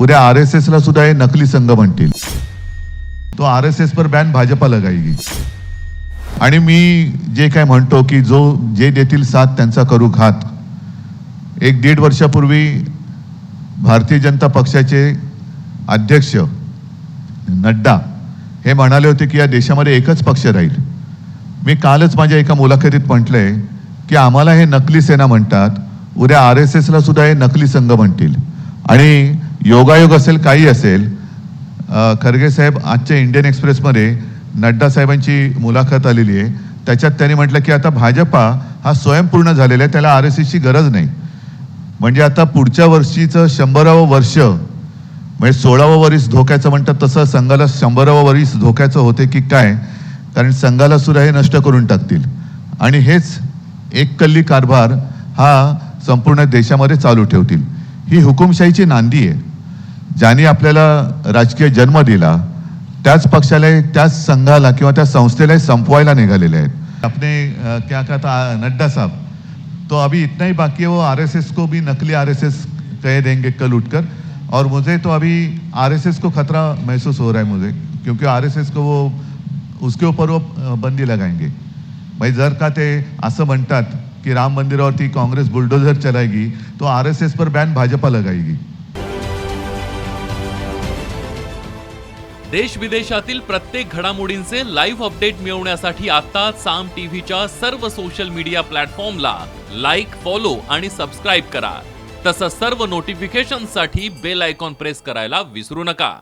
उद्या R S एसला सुद्धा हे नकली संघ म्हणतील. तो आर एस एस पर बॅन भाजपा लगाएगी आणि मी जे काय म्हणतो की जो जे देतील साथ त्यांचा करू घात. एक दीड वर्षापूर्वी भारतीय जनता पक्षाचे अध्यक्ष नड्डा हे म्हणाले होते की या देशामध्ये एकच पक्ष राहील. मी कालच माझ्या एका मुलाखतीत म्हटलंय की आम्हाला हे नकली सेना म्हणतात उद्या आर एस एसला सुद्धा हे नकली संघ म्हणतील. आणि योगायोग असेल काही असेल खरगे साहेब आजच्या इंडियन एक्सप्रेसमध्ये नड्डा साहेबांची मुलाखत आलेली आहे. त्याच्यात त्यांनी म्हटलं की आता भाजपा हा स्वयंपूर्ण झालेला आहे त्याला आर एस एसची गरज नाही. म्हणजे आता पुढच्या वर्षीचं शंभरावं वर्ष म्हणजे सोळावं वरीस धोक्याचं म्हणतात तसं संघाला शंभरावं वरीस धोक्याचं होते की काय कारण संघाला सुद्धा हे नष्ट करून टाकतील. आणि हेच एक कल्ली कारभार हा संपूर्ण देशामध्ये चालू ठेवतील. ही हुकुमशाहीची नांदी आहे. ज्यांनी आपल्याला राजकीय जन्म दिला त्याच पक्षाला त्याच संघाला किंवा त्या संस्थेला संपवायला निघालेले आहेत. अपने क्या क्या कहता नड्डा साहब? तो अभी इतना ही बाकी है वो आरएसएस को भी नकली आरएसएस कह देंगे कल उठकर। और मुझे तो अभी आरएसएस को खतरा महसूस हो रहा है मुझे क्योंकि आरएसएस को वो उसके ऊपर वो बंदी लगाएंगे। भाई जर का ते असं म्हणतात की राम मंदिरावरती काँग्रेस बुलडोझर चलाएगी तो आरएसएस पर बॅन भाजपा लगाएगी। देश विदेशातील प्रत्येक घडामोडींचे लाईव्ह अपडेट मिळवण्यासाठी आता साम टीव्हीच्या सर्व सोशल मीडिया प्लॅटफॉर्मला लाईक फॉलो आणि सबस्क्राईब करा. तसंच सर्व नोटिफिकेशनसाठी बेल आयकॉन प्रेस करायला विसरू नका.